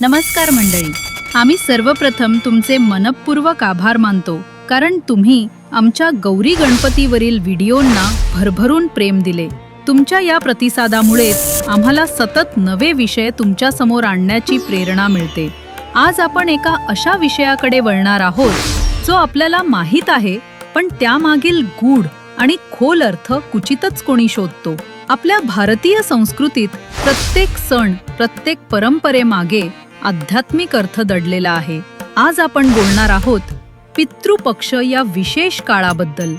नमस्कार मंडळी. आम्ही सर्वप्रथम तुमचे मनपूर्वक आभार मानतो कारण तुम्ही आमच्या गौरी गणपतीवरील व्हिडिओंना भरभरून प्रेम दिले. तुमच्या या प्रतिसादामुळेच आम्हाला सतत नवे विषय तुमच्यासमोर आणण्याची प्रेरणा मिळते. आज आपण एका अशा विषयाकडे वळणार आहोत जो आपल्याला माहीत आहे पण त्यामागील गूढ आणि खोल अर्थ कुचितच कोणी शोधतो. आपल्या भारतीय संस्कृतीत प्रत्येक सण प्रत्येक परंपरेमागे आध्यात्मिक अर्थ दडलेला आहे. आज आपण बोलणार आहोत पितृपक्ष या विशेष काळाबद्दल.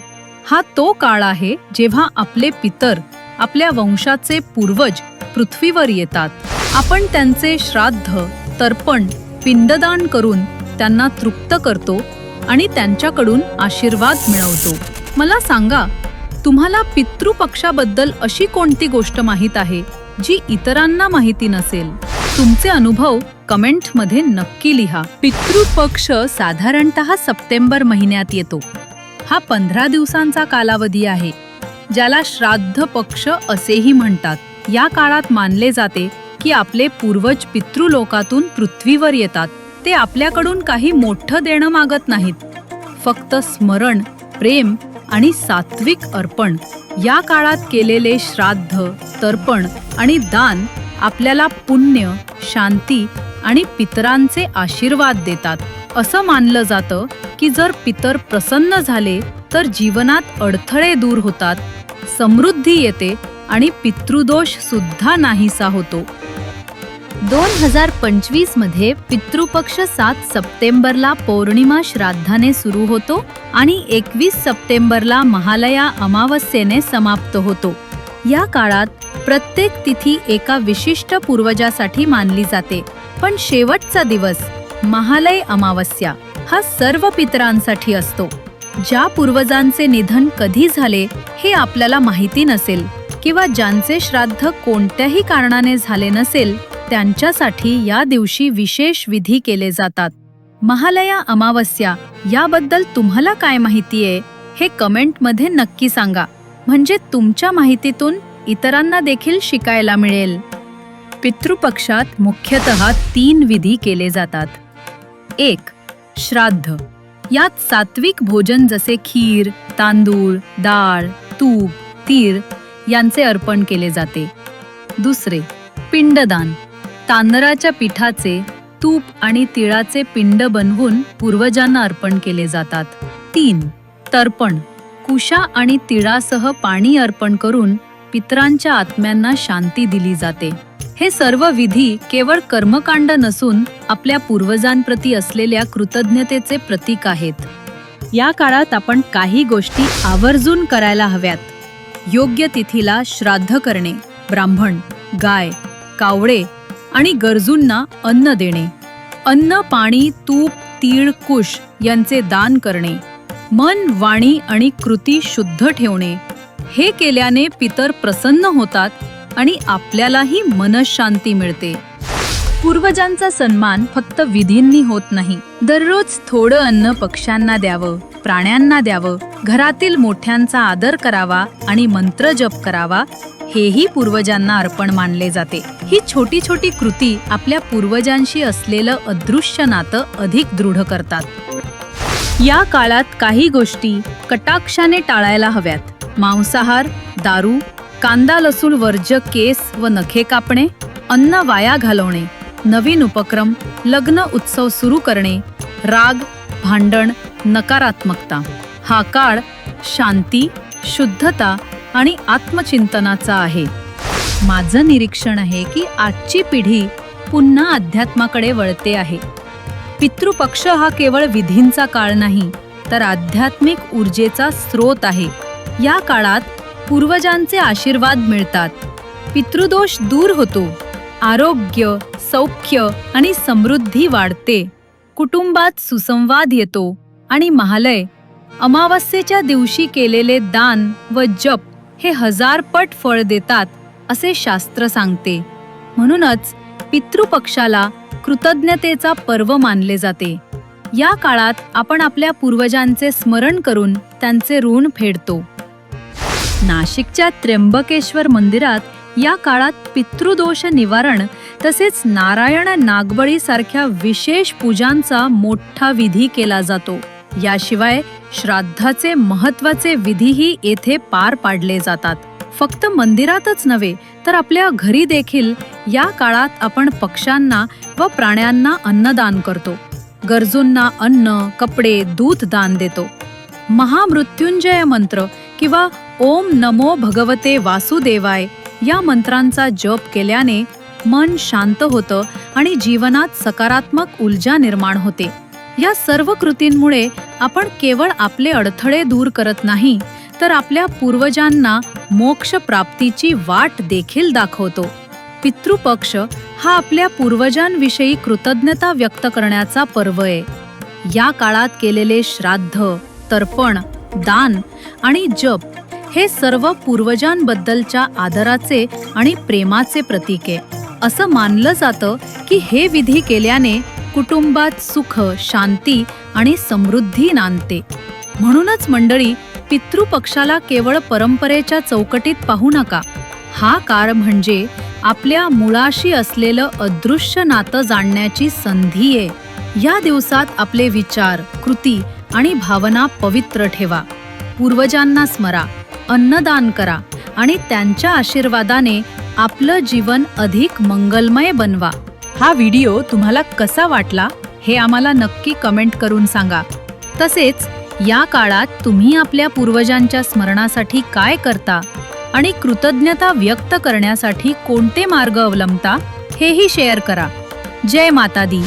हा तो काळ आहे जेव्हा आपले पितर आपल्या वंशाचे पूर्वज पृथ्वीवर येतात. आपण त्यांचे श्राद्ध तर्पण पिंडदान करून त्यांना तृप्त करतो आणि त्यांच्याकडून आशीर्वाद मिळवतो. मला सांगा तुम्हाला पितृपक्षाबद्दल अशी कोणती गोष्ट माहीत आहे जी इतरांना माहिती नसेल? तुमचे अनुभव कमेंटमध्ये नक्की लिहा. पितृपक्ष साधारणत सप्टेंबर महिन्यात येतो. हा पंधरा दिवसांचा कालावधी आहे ज्याला श्राद्ध पक्ष असेही म्हणतात. या काळात मानले जाते की आपले पूर्वज पितृलोकातून पृथ्वीवर येतात. ते आपल्याकडून काही मोठं देणं मागत नाहीत. फक्त स्मरण प्रेम आणि सात्विक अर्पण. या काळात केलेले श्राद्ध तर्पण आणि दान आपल्याला पुण्य शांती आणि पितरांचे आशीर्वाद देतात. असं मानलं जातं की जर पितर प्रसन्न झाले तर जीवनात अडथळे दूर होतात समृद्धी येते आणि पितृदोष सुद्धा नाहीसा होतो. दोन हजार पंचवीसमध्ये पितृपक्ष सात सप्टेंबरला पौर्णिमा श्राद्धाने सुरू होतो आणि एकवीस सप्टेंबरला महालया अमावस्येने समाप्त होतो. या काळात प्रत्येक तिथी एका विशिष्ट पूर्वजासाठी मानली जाते. पण शेवटचा दिवस महालय अमावस्या हा सर्व पितरांसाठी असतो. ज्या पूर्वजांचे निधन कधी झाले हे आपल्याला माहिती नसेल किंवा ज्यांचे श्राद्ध कोणत्याही कारणाने झाले नसेल त्यांच्यासाठी या दिवशी विशेष विधी केले जातात. महालया अमावस्या याबद्दल तुम्हाला काय माहितीये हे कमेंटमध्ये नक्की सांगा. म्हणजे तुमच्या माहितीतून इतरांना देखील शिकायला मिळेल. पितृपक्षात मुख्यतः तीन विधी केले जातात. एक श्राद्ध. यात सात्विक भोजन जसे खीर तांदूळ डाळ तूप तीर यांचे अर्पण केले जाते. दुसरे पिंडदान. तांदळाच्या पिठाचे तूप आणि तिळाचे पिंड बनवून पूर्वजांना अर्पण केले जातात. तीन तर्पण. कुशा आणि तिळासह पाणी अर्पण करून पितरांच्या आत्म्यांना शांती दिली जाते. हे सर्व विधी केवळ कर्मकांड नसून आपल्या पूर्वजांप्रती असलेल्या कृतज्ञतेचे प्रतीक आहेत. या काळात आपण काही गोष्टी आवर्जून करायला हव्यात. योग्य तिथीला श्राद्ध करणे ब्राह्मण गाय कावळे आणि गरजूंना अन्न देणे. अन्न पाणी तूप तीळ कुश यांचे दान करणे. मन वाणी आणि कृती शुद्ध ठेवणे. हे केल्याने पितर प्रसन्न होतात आणि आपल्यालाही मनशांती मिळते. पूर्वजांचा सन्मान फक्त विधींनी होत नाही. दररोज थोडं अन्न पक्ष्यांना द्यावं प्राण्यांना द्यावं घरातील मोठ्यांचा आदर करावा आणि मंत्र जप करावा हेही पूर्वजांना अर्पण मानले जाते. ही छोटी छोटी कृती आपल्या पूर्वजांशी असलेलं अदृश्य नातं अधिक दृढ करतात. या काळात काही गोष्टी कटाक्षाने टाळायला हव्यात. मांसाहार दारू कांदा लसूण वर्ज्य केस व नखे कापणे अन्न वाया घालवणे नवीन उपक्रम लग्न उत्सव सुरू करणे राग भांडण नकारात्मकता. हा काळ शांती शुद्धता आणि आत्मचिंतनाचा आहे. माझं निरीक्षण आहे की आजची पिढी पुन्हा अध्यात्माकडे वळते आहे. पितृपक्ष हा केवळ विधींचा काळ नाही तर आध्यात्मिक ऊर्जेचा स्रोत आहे. या काळात पूर्वजांचे आशीर्वाद मिळतात. पितृदोष दूर होतो. आरोग्य सौख्य आणि समृद्धी वाढते. कुटुंबात सुसंवाद येतो आणि महालय अमावस्येच्या दिवशी केलेले दान व जप हे हजार पट फळ देतात असे शास्त्र सांगते. म्हणूनच पितृपक्षाला कृतज्ञतेचा पर्व मानले जाते. या काळात आपण आपल्या पूर्वजांचे स्मरण करून त्यांचे ऋण फेडतो. नाशिकच्या त्र्यंबकेश्वर मंदिरात या काळात पितृदोष निवारण तसेच नारायण नागबळी सारख्या विशेष पूजांचा मोठा विधी केला जातो. याशिवाय श्राद्धाचे महत्त्वाचे विधीही येथे पार पाडले जातात. फक्त मंदिरातच नव्हे तर आपल्या घरी देखील या काळात आपण पक्ष्यांना व प्राण्यांना अन्नदान करतो. गरजूंना अन्न कपडे दूध दान देतो. महामृत्युंजय मंत्र किंवा ओम नमो भगवते वासुदेवाय. या मंत्रांचा जप केल्याने मन शांत होतं आणि जीवनात सकारात्मक ऊर्जा निर्माण होते. या सर्व कृतींमुळे आपण केवळ आपले अडथळे दूर करत नाही तर आपल्या पूर्वजांना मोक्ष प्राप्तीची वाट देखील दाखवतो. पितृपक्ष हा आपल्या पूर्वजांविषयी कृतज्ञता व्यक्त करण्याचा पर्व आहे. या काळात केलेले श्राद्ध तर्पण दान आणि जप हे सर्व पूर्वजांबद्दलच्या आदराचे आणि प्रेमाचे प्रतीक आहे. असं मानलं जातं की हे विधी केल्याने कुटुंबात सुख शांती आणि समृद्धी नांदते. म्हणूनच मंडळी पितृपक्षाला केवळ परंपरेच्या चौकटीत पाहू नका. हा काळ म्हणजे आपल्या मुळाशी असलेलं अदृश्य नातं जाणण्याची संधी आहे. या दिवसात आपले विचार कृती आणि भावना पवित्र ठेवा. पूर्वजांना स्मरा. अन्नदान करा आणि त्यांच्या आशीर्वादाने आपलं जीवन अधिक मंगलमय बनवा. हा व्हिडिओ तुम्हाला कसा वाटला हे आम्हाला नक्की कमेंट करून सांगा. तसेच या काळात तुम्ही आपल्या पूर्वजांच्या स्मरणासाठी काय करता आणि कृतज्ञता व्यक्त करण्यासाठी कोणते मार्ग अवलंबता हेही शेअर करा. जय माता दी